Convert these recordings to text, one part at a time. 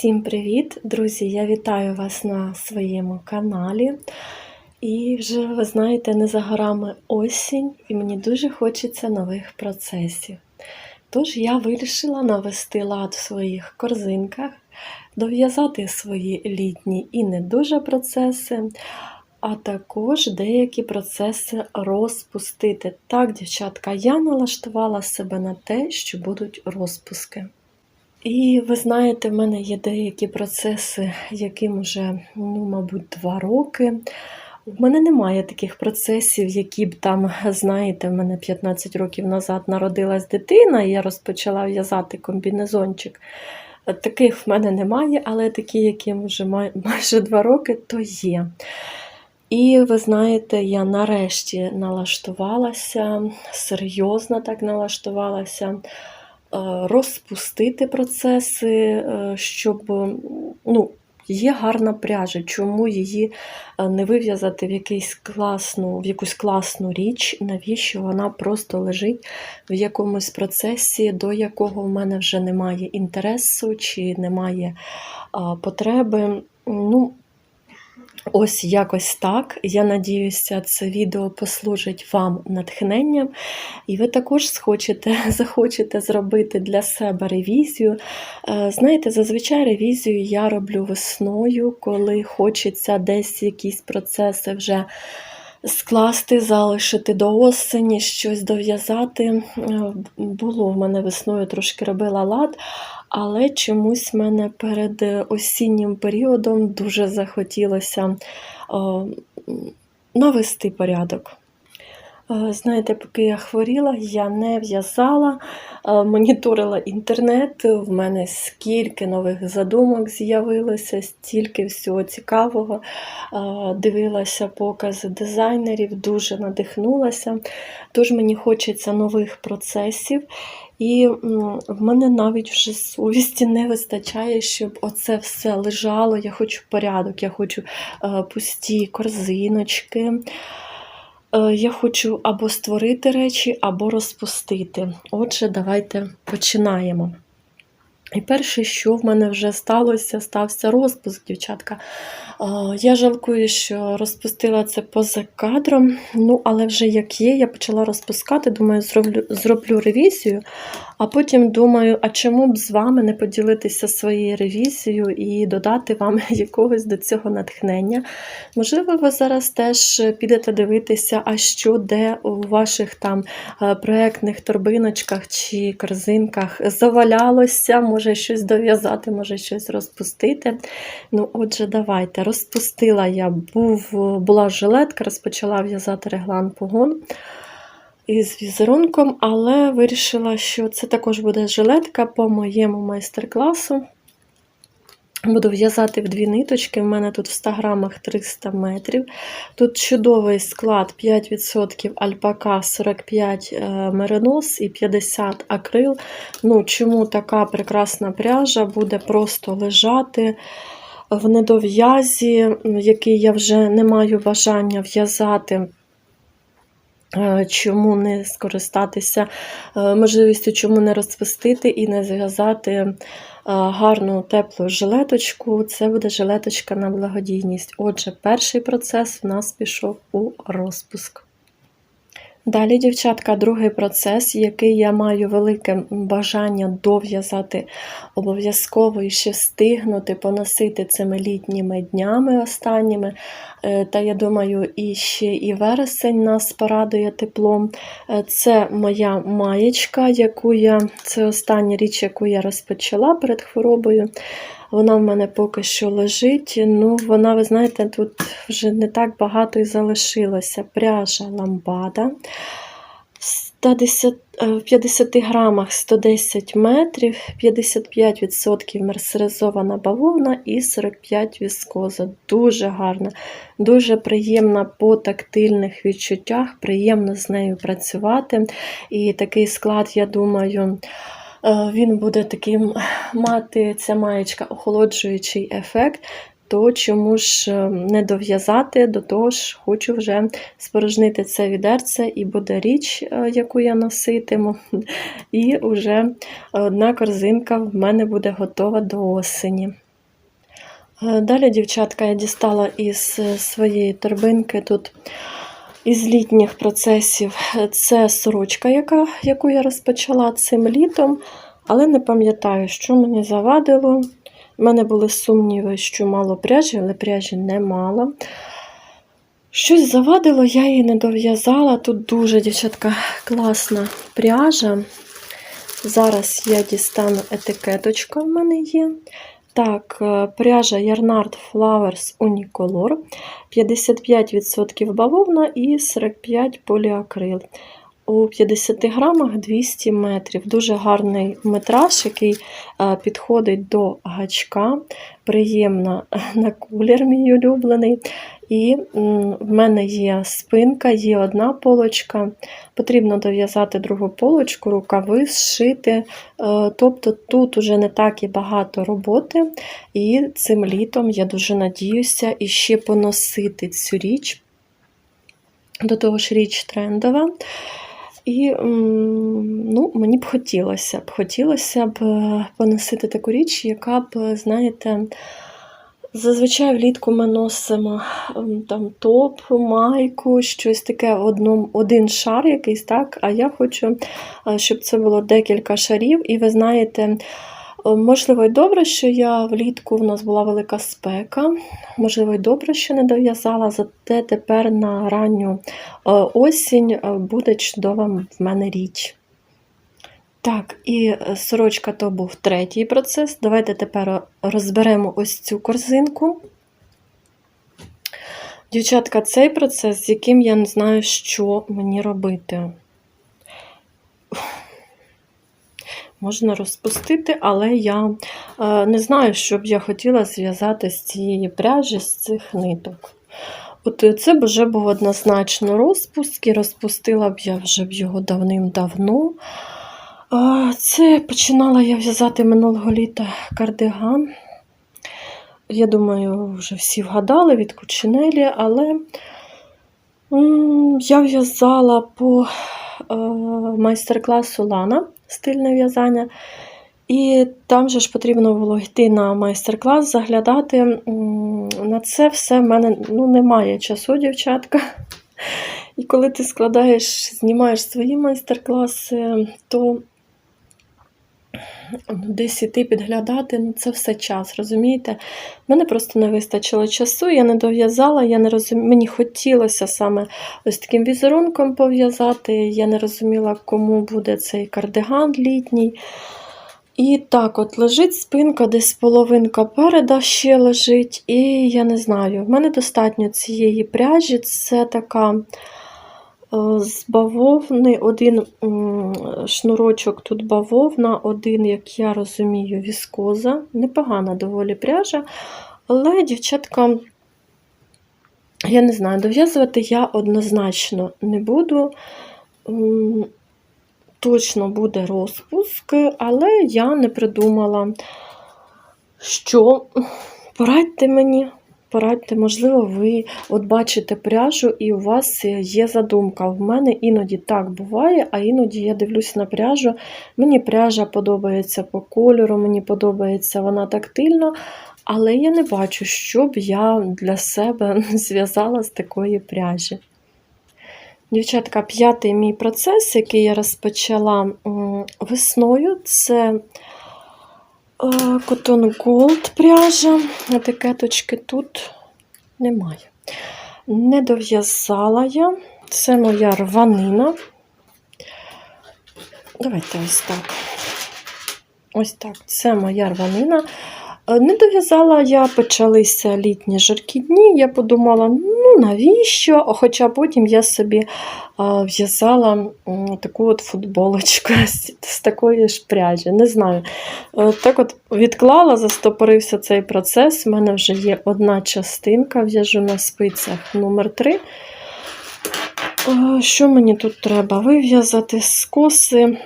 Всім привіт, друзі! Я вітаю вас на своєму каналі. І вже, ви знаєте, не за горами осінь, і мені дуже хочеться нових процесів. Тож я вирішила навести лад в своїх корзинках, дов'язати свої літні і не дуже процеси, а також деякі процеси розпустити. Так, дівчатка, я налаштувала себе на те, що будуть розпуски. І ви знаєте, в мене є деякі процеси, яким вже, ну, мабуть, два роки. У мене немає таких процесів, які б там, знаєте, в мене 15 років назад народилась дитина, і я розпочала в'язати комбінезончик. Таких в мене немає, але такі, яким вже майже два роки, то є. І ви знаєте, я нарешті налаштувалася, серйозно так налаштувалася розпустити процеси, е, щоб ну, є гарна пряжа, чому її е, не вив'язати в, якийсь класну, в якусь класну річ, навіщо вона просто лежить в якомусь процесі, до якого в мене вже немає інтересу чи немає потреби. Ну, Ось якось так. Я надіюся, це відео послужить вам натхненням, і ви також схочете, захочете зробити для себе ревізію. Е, Знаєте, зазвичай ревізію я роблю весною, коли хочеться десь якісь процеси вже скласти, залишити до осені, щось дов'язати. Е, Було в мене весною трошки робила лад, але чомусь мене перед осіннім періодом дуже захотілося о, навести порядок. Е, Знаєте, поки я хворіла, я не в'язала, е, моніторила інтернет. В мене скільки нових задумок з'явилося, стільки всього цікавого. Е, Дивилася покази дизайнерів, дуже надихнулася. Тож мені хочеться нових процесів. І в мене навіть вже совісті не вистачає, щоб оце все лежало. Я хочу порядок, я хочу е, пусті корзиночки. Е, Я хочу або створити речі, або розпустити. Отже, давайте починаємо. І перше, що в мене вже сталося, стався розпуск, дівчатка. Я жалкую, що розпустила це поза кадром. Ну, але вже як є, я почала розпускати, думаю, зроблю, зроблю ревізію, а потім думаю, а чому б з вами не поділитися своєю ревізією і додати вам якогось до цього натхнення. Можливо, ви зараз теж підете дивитися, а що де у ваших там е, проектних торбиночках чи корзинках завалялося, може щось дов'язати, може щось розпустити. Ну, отже, давайте. Розпустила я, був, була жилетка, розпочала в'язати реглан погон із візерунком, але вирішила, що це також буде жилетка по моєму майстер-класу. Буду в'язати в дві ниточки. У мене тут в 100 грамах 300 метрів. Тут чудовий склад: 5% альпака, 45 е, меринос і 50 акрил. Ну, Чому така прекрасна пряжа буде просто лежати в недов'язі, який я вже не маю бажання в'язати. Е, Чому не скористатися е, можливістю, чому не розпустити і не зв'язати е, гарну теплу жилеточку. Це буде жилеточка на благодійність. Отже, перший процес у нас пішов у розпуск. Далі, дівчатка, другий процес, який я маю велике бажання дов'язати обов'язково і ще встигнути поносити цими літніми днями останніми. Е, Та я думаю, і ще і вересень нас порадує теплом. Е, Це моя маєчка, яку я, це остання річ, яку я розпочала перед хворобою. Вона в мене поки що лежить. Ну, вона, ви знаєте, тут вже не так багато і залишилося. Пряжа ламбада. 110, е, в 50 грамах 110 метрів, 55% мерсеризована бавовна і 45 віскоза. Дуже гарна, дуже приємна по тактильних відчуттях, приємно з нею працювати. І такий склад, я думаю, він буде таким мати ця маєчка охолоджуючий ефект. То чому ж е, не дов'язати, до того ж хочу вже спорожнити це відерце, і буде річ, е, яку я носитиму. І вже одна корзинка в мене буде готова до осені. Е, Далі, дівчатка, я дістала із е, своєї торбинки тут із літніх процесів. Це сорочка, яка, яку я розпочала цим літом, але не пам'ятаю, що мені завадило. У мене були сумніви, що мало пряжі, але пряжі немало. Щось завадило, я її не дов'язала. Тут дуже, дівчатка, класна пряжа. Зараз я дістану етикеточка в мене є. Так, е, пряжа Yarnard Flowers Unicolor. 55% бавовна і 45 поліакрил. У 50 грамах 200 метрів. Дуже гарний метраж, який е, підходить до гачка. Приємна на колір, мій улюблений. І в мене є спинка, є одна полочка. Потрібно дов'язати другу полочку, рукави зшити. Е, Тобто тут уже не так і багато роботи. І цим літом я дуже надіюся і ще поносити цю річ. До того ж, річ трендова. І ну, мені б хотілося б хотілося б е, поносити таку річ, яка б, знаєте, зазвичай влітку ми носимо там топ, майку, щось таке в один шар якийсь, так. А я хочу, е, щоб це було декілька шарів. І ви знаєте, можливо, й добре, що я влітку в нас була велика спека. Можливо, й добре, що не дов'язала, зате тепер на ранню е, осінь е, буде чудова в мене річ. Так, і е, сорочка то був третій процес. Давайте тепер розберемо ось цю корзинку. Дівчатка, цей процес, з яким я не знаю, що мені робити. Можна розпустити, але я е, не знаю, що б я хотіла зв'язати з цієї пряжі, з цих ниток. От е, це б вже був однозначно розпуск, і розпустила б я вже б його давним-давно. Це починала я в'язати минулого літа кардиган. Я думаю, вже всі вгадали від кучинелі, але я в'язала по е, майстер-класу Лана стильне в'язання. І там же ж потрібно було йти на майстер-клас, заглядати. На це все в мене ну, немає часу, дівчатка. І коли ти складаєш, знімаєш свої майстер-класи, то десь іти підглядати, ну це все час, розумієте? Мене просто не вистачило часу, я не дов'язала, я не розум... мені хотілося саме ось таким візерунком пов'язати. Я не розуміла, кому буде цей кардиган літній. І так, от лежить спинка, десь половинка переда ще лежить, і я не знаю, в мене достатньо цієї пряжі, це така з бавовни, один шнурочок тут бавовна, один, як я розумію, віскоза. Непогана доволі пряжа. Але, дівчатка, я не знаю, дов'язувати я однозначно не буду. Точно буде розпуск, але я не придумала, що порадьте мені, порадьте, можливо, ви от бачите пряжу і у вас є задумка. В мене іноді так буває, а іноді я дивлюся на пряжу. Мені пряжа подобається по кольору, мені подобається вона тактильно, але я не бачу, що б я для себе зв'язала з такої пряжі. Дівчатка, п'ятий мій процес, який я розпочала весною, це е, Cotton Gold пряжа. Етикеточки тут немає. Не дов'язала я. Це моя рванина. Давайте ось так. Ось так, це моя рванина. Е, Не дов'язала я, почалися літні жаркі дні. Я подумала, ну навіщо? Хоча потім я собі е, в'язала таку от футболочку з, такої ж пряжі. Не знаю. Е, Так от відклала, застопорився цей процес. У мене вже є одна частинка, в'яжу на спицях номер 3 Що мені тут треба? Вив'язати скоси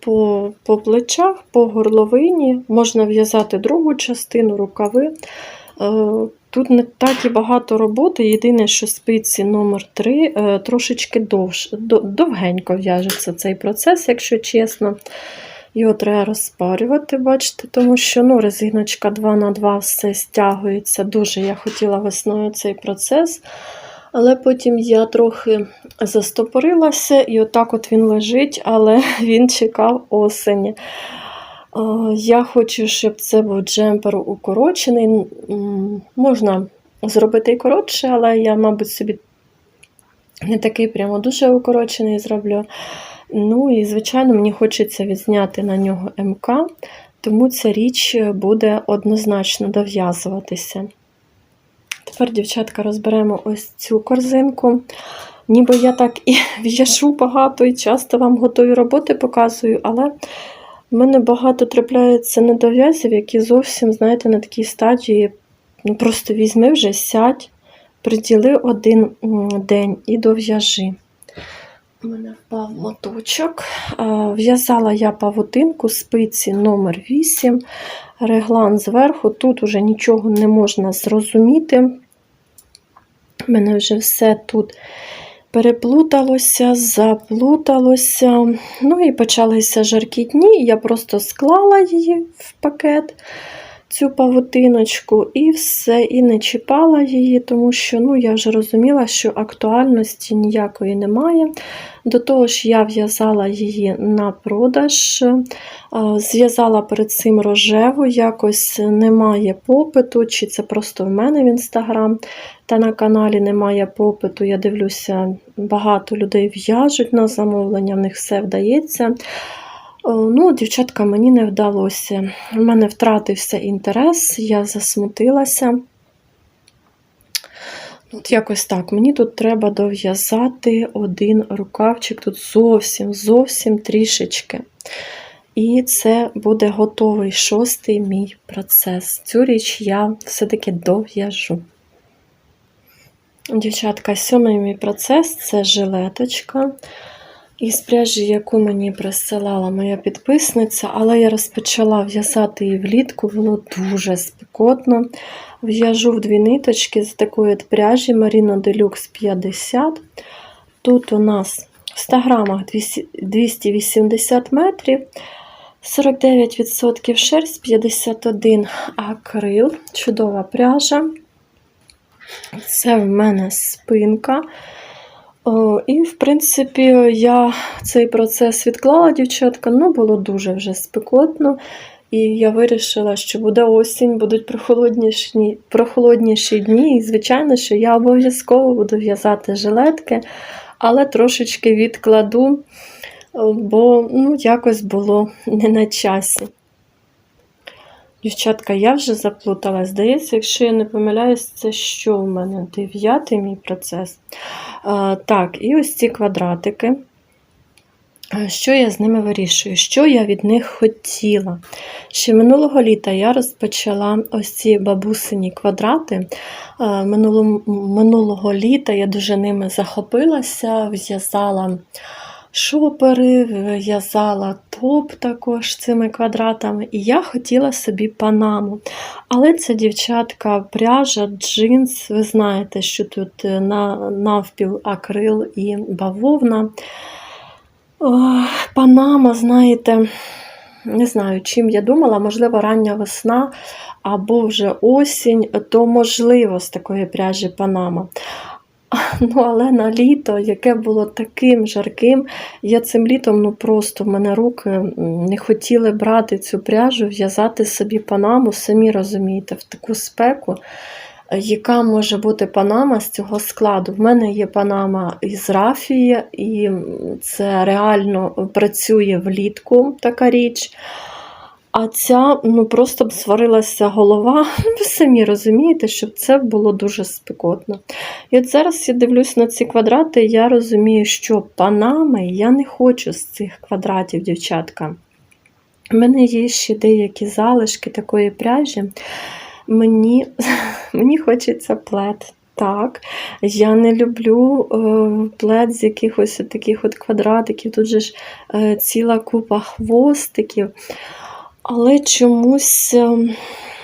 по, по плечах, по горловині. Можна в'язати другу частину, рукави. Е, Тут не так і багато роботи. Єдине, що спиці номер 3 трошечки довш, довгенько в'яжеться цей процес, якщо чесно. Його треба розпарювати, бачите, тому що ну, резиночка 2 на 2 все стягується. Дуже я хотіла весною цей процес. Але потім я трохи застопорилася, і отак от він лежить, але він чекав осені. Я хочу, щоб це був джемпер укорочений. Можна зробити і коротше, але я, мабуть, собі не такий прямо дуже укорочений зроблю. Ну і, звичайно, мені хочеться відзняти на нього МК, тому ця річ буде однозначно дов'язуватися. Тепер, дівчатка, розберемо ось цю корзинку. Ніби я так і в'яжу багато і часто вам готові роботи показую, але в мене багато трапляється недов'язів, які зовсім, знаєте, на такій стадії. Ну, просто візьми вже, сядь, приділи один день і дов'яжи. У мене впав моточок. В'язала я павутинку спиці номер 8 реглан зверху. Тут уже нічого не можна зрозуміти. У мене вже все тут переплуталося, заплуталося. Ну і почалися жаркі дні. Я просто склала її в пакет, цю павутиночку, і все, і не чіпала її, тому що ну, я вже розуміла, що актуальності ніякої немає. До того ж, я в'язала її на продаж, зв'язала перед цим рожеву, якось немає попиту, чи це просто в мене в інстаграм та на каналі немає попиту. Я дивлюся, багато людей в'яжуть на замовлення, в них все вдається. О, Ну, дівчатка, мені не вдалося. У мене втратився інтерес, я засмутилася. От якось так. Мені тут треба дов'язати один рукавчик, тут зовсім, зовсім трішечки. І це буде готовий шостий мій процес. Цю річ я все-таки дов'яжу. Дівчатка, сьомий мій процес це жилеточка. Із пряжі, яку мені присилала моя підписниця, але я розпочала в'язати її влітку, було дуже спекотно. В'яжу в дві ниточки з такої пряжі Marino Deluxe 50. Тут у нас в 100 грамах 280 метрів, 49% шерсть, 51 акрил, чудова пряжа. Це в мене спинка. О, І, в принципі, я цей процес відклала, дівчатка, ну було дуже вже спекотно. І я вирішила, що буде осінь, будуть прохолодніші, прохолодніші дні. І, звичайно, що я обов'язково буду в'язати жилетки, але трошечки відкладу, бо ну, якось було не на часі. Дівчатка, я вже заплутала. Здається, якщо я не помиляюсь, це що у мене? Дев'ятий мій процес. А, Так, і ось ці квадратики. Що я з ними вирішую? Що я від них хотіла? Ще минулого літа я розпочала ось ці бабусині квадрати. Минулого, минулого літа я дуже ними захопилася, в'язала шопери, в'язала топ також цими квадратами, і я хотіла собі панаму. Але це дівчатка пряжа, джинс. Ви знаєте, що тут на, навпіл акрил і бавовна. Панама, знаєте, не знаю, чим я думала, можливо, рання весна або вже осінь, то можливо з такої пряжі Панама. Ну, але на літо, яке було таким жарким, я цим літом ну просто в мене руки не хотіли брати цю пряжу, в'язати собі панаму, самі розумієте, в таку спеку. Яка може бути панама з цього складу? В мене є панама із рафії, і це реально працює влітку така річ. А ця ну, просто б сварилася голова. Ви самі розумієте, щоб це було дуже спекотно. І от зараз я дивлюсь на ці квадрати, і я розумію, що панами я не хочу з цих квадратів, дівчатка. У мене є ще деякі залишки такої пряжі. Мені, Мені хочеться плед. Так, я не люблю е, плед з якихось таких от квадратиків, тут же ж е, ціла купа хвостиків. Але чомусь ем,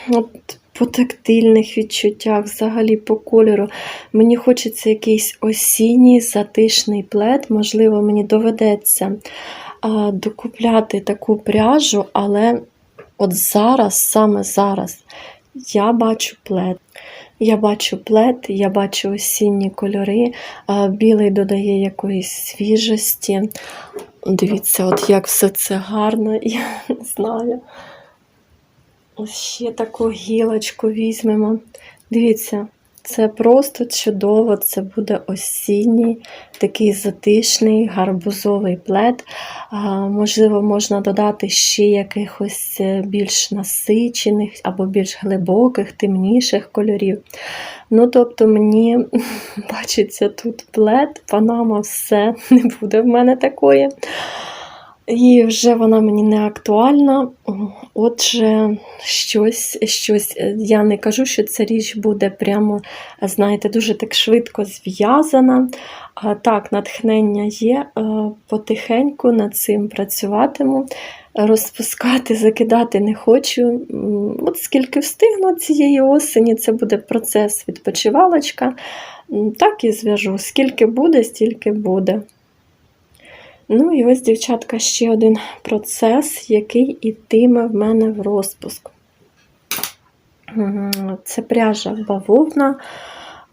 от, по тактильних відчуттях, взагалі по кольору, мені хочеться якийсь осінній затишний плед, можливо, мені доведеться а, докупляти таку пряжу, але от зараз, саме зараз, я бачу плед. Я бачу плед, я бачу осінні кольори, а, білий додає якоїсь свіжості. Дивіться, от як все це гарно, я не знаю. Ось ще таку гілочку візьмемо. Дивіться, це просто чудово, це буде осінній, такий затишний гарбузовий плед. Можливо, можна додати ще якихось е, більш насичених або більш глибоких, темніших кольорів. Ну, тобто, мені бачиться тут плед, панама, все, не буде в мене такої. І вже вона мені не актуальна. Отже, щось, щось. е, Я не кажу, що ця річ буде прямо, знаєте, дуже так швидко зв'язана. Так, натхнення є, е, потихеньку над цим працюватиму. Розпускати, закидати не хочу. От скільки встигну цієї осені, це буде процес відпочивалочка. Так і зв'яжу. Скільки буде, стільки буде. Ну і ось, дівчатка, ще один процес, який ітиме в мене в розпуск. Це пряжа бавовна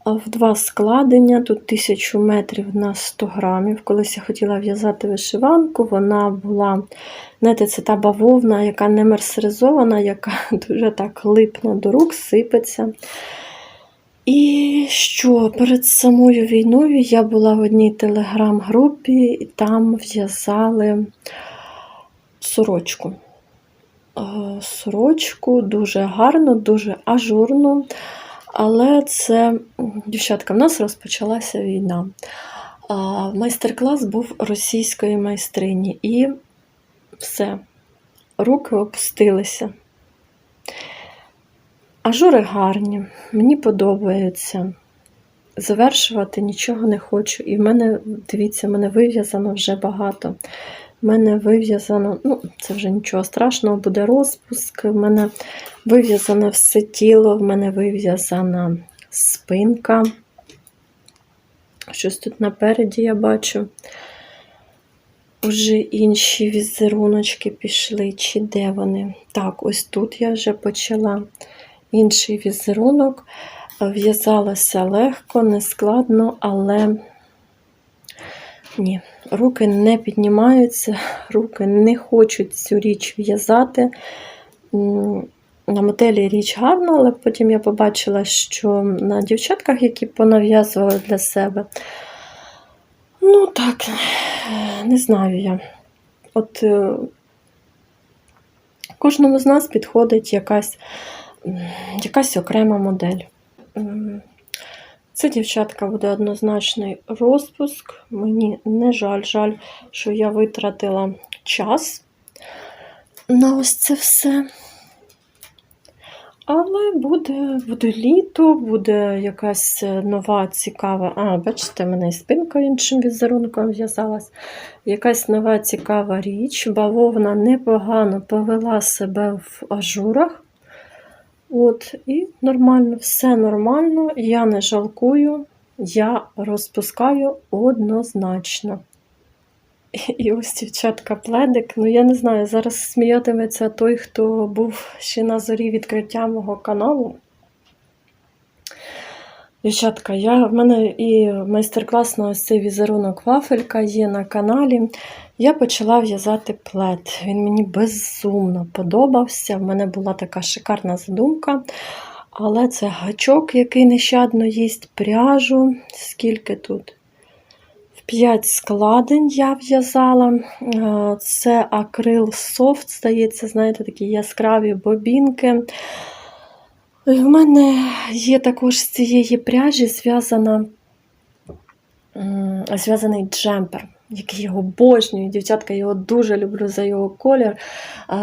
в два складення. Тут 1000 метрів на 100 грамів. Колись я хотіла в'язати вишиванку, вона була, знаєте, це та бавовна, яка не мерсеризована, яка дуже так липне до рук, сипеться. І що перед самою війною я була в одній телеграм-групі, і там в'язали сорочку. Е, Сорочку дуже гарно, дуже ажурно. Але це, дівчатка, в нас розпочалася війна. Майстер-клас був російської майстрині, і все, руки опустилися. Ажури гарні, мені подобаються. Завершувати нічого не хочу. І в мене, дивіться, в мене вив'язано вже багато. В мене вив'язано, ну, це вже нічого страшного, буде розпуск. В мене вив'язане все тіло, в мене вив'язана спинка. Щось тут напереді я бачу. Уже інші візеруночки пішли, чи де вони? Так, ось тут я вже почала інший візерунок. В'язалася легко, нескладно, але ні, руки не піднімаються, руки не хочуть цю річ в'язати. На моделі річ гарна, але потім я побачила, що на дівчатках, які понав'язували для себе, ну так, не знаю я. От е, кожному з нас підходить якась, якась окрема модель. Це дівчатка буде однозначний розпуск. Мені не жаль, жаль, що я витратила час на ось це все. Але буде, буде літо, буде якась нова цікава. А, бачите, мене і спинка іншим візерунком в'язалась. Якась нова цікава річ. Бавовна непогано повела себе в ажурах. От, і нормально, все нормально, я не жалкую, я розпускаю однозначно. І ось дівчатка пледик. Ну я не знаю, зараз сміятиметься той, хто був ще на зорі відкриття мого каналу. Дівчатка, я, в мене і майстер-клас на ось цей візерунок вафелька є на каналі. Я почала в'язати плед. Він мені безумно подобався. В мене була така шикарна задумка. Але це гачок, який нещадно їсть пряжу. Скільки тут? В 5 складень я в'язала. Це акрил софт, здається, знаєте, такі яскраві бобінки. В мене є також з цієї пряжі зв'язана, зв'язаний джемпер, який я обожнюю. Дівчатка, його дуже люблю за його колір,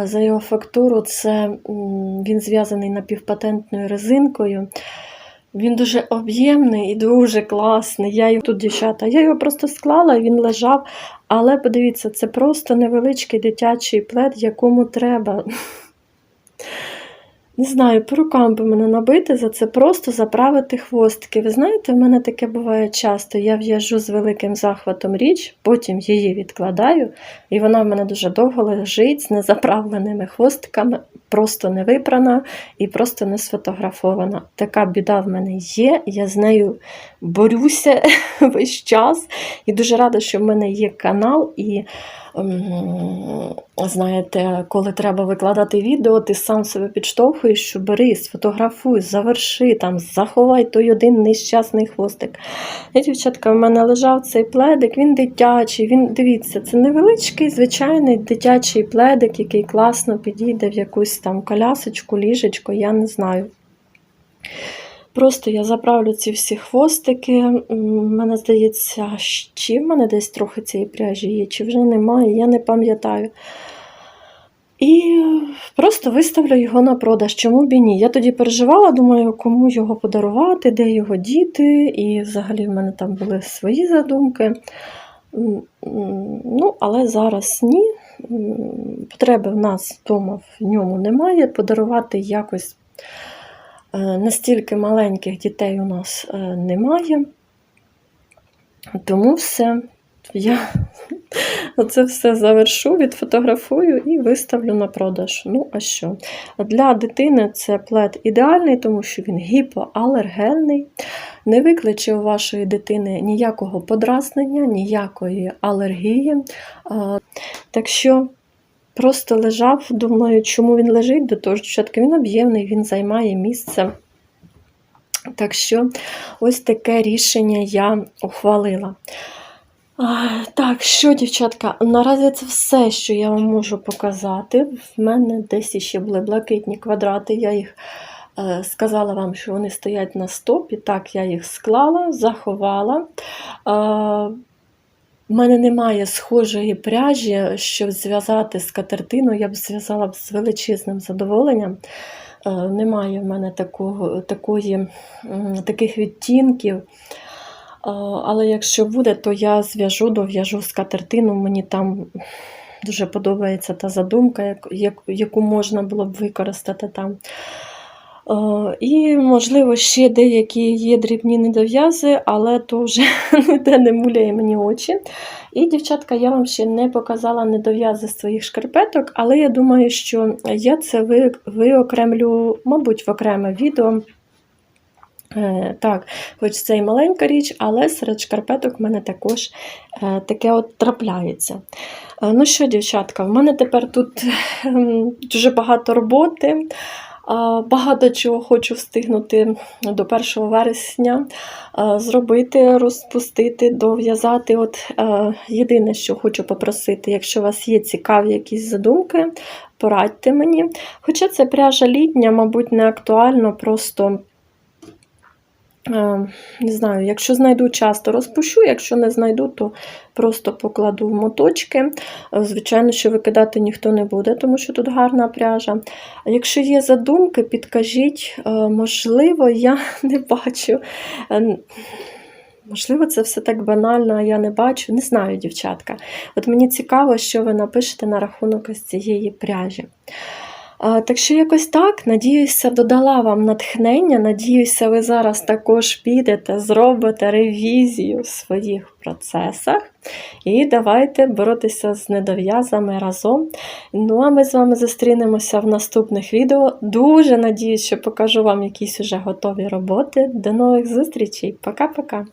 за його фактуру. Це він зв'язаний напівпатентною резинкою. Він дуже об'ємний і дуже класний. Я його тут, дівчата, я його просто склала, він лежав. Але подивіться, це просто невеличкий дитячий плед, якому треба не знаю, по рукам би мене набити за це, просто заправити хвостики. Ви знаєте, в мене таке буває часто. Я в'яжу з великим захватом річ, потім її відкладаю, і вона в мене дуже довго лежить з незаправленими хвостиками, просто не випрана і просто не сфотографована. Така біда в мене є, я з нею борюся весь час. І дуже рада, що в мене є канал. і Знаєте, коли треба викладати відео, ти сам себе підштовхуєш, що бери, сфотографуй, заверши, там, заховай той один нещасний хвостик. І, дівчатка, в мене лежав цей пледик, він дитячий, він, дивіться, це невеличкий, звичайний дитячий пледик, який класно підійде в якусь там колясочку, ліжечко, я не знаю. Просто я заправлю ці всі хвостики. Мене здається, ще в мене десь трохи цієї пряжі є, чи вже немає, я не пам'ятаю. І просто виставлю його на продаж. Чому б і ні? Я тоді переживала, думаю, кому його подарувати, де його діти. І взагалі в мене там були свої задумки. Ну, але зараз ні. Потреби в нас вдома в ньому немає. Подарувати якось настільки маленьких дітей у нас е, немає. Тому все. Я Оце все завершу, відфотографую і виставлю на продаж. Ну, а що? Для дитини це плед ідеальний, тому що він гіпоалергенний, не викличе у вашої дитини ніякого подразнення, ніякої алергії. Так що просто лежав, думаю, чому він лежить, до того ж, він об'ємний, він займає місце. Так що ось таке рішення я ухвалила. А, Так, що, дівчатка, наразі це все, що я вам можу показати. В мене десь ще були блакитні квадрати. Я їх е, сказала вам, що вони стоять на стопі. Так, я їх склала, заховала. Е, в мене немає схожої пряжі, щоб зв'язати скатертину, я б зв'язала з величезним задоволенням. Е, Немає в мене такого, такої, таких відтінків. Але якщо буде, то я зв'яжу, дов'яжу скатертину. Мені там дуже подобається та задумка, як- як- яку можна було б використати там. Е, І, можливо, ще деякі є дрібні недов'язи, але то вже ніде не муляє мені очі. І, дівчатка, я вам ще не показала недов'язи своїх шкарпеток, але я думаю, що я це виокремлю, мабуть, в окреме відео. Е, Так, хоч це і маленька річ, але серед шкарпеток в мене також е, таке от трапляється. Ну що, дівчатка, в мене тепер тут ем, дуже багато роботи. Багато чого хочу встигнути до 1 вересня зробити, розпустити, дов'язати. От єдине, що хочу попросити, якщо у вас є цікаві якісь задумки, порадьте мені. Хоча це пряжа літня, мабуть, не актуально, просто Не знаю, якщо знайду час, то розпущу, якщо не знайду, то просто покладу в моточки. Е, Звичайно, що викидати ніхто не буде, тому що тут гарна пряжа. Якщо є задумки, підкажіть, Е, можливо, я не бачу. Е, Можливо, це все так банально, а я не бачу. Не знаю, дівчатка. От мені цікаво, що ви напишете на рахунок ось цієї пряжі. Так що якось так, надіюся, додала вам натхнення. Надіюся, ви зараз також підете, зробите ревізію в своїх процесах. І давайте боротися з недов'язами разом. Ну, а ми з вами зустрінемося в наступних відео. Дуже надіюсь, що покажу вам якісь уже готові роботи. До нових зустрічей. Пока-пока!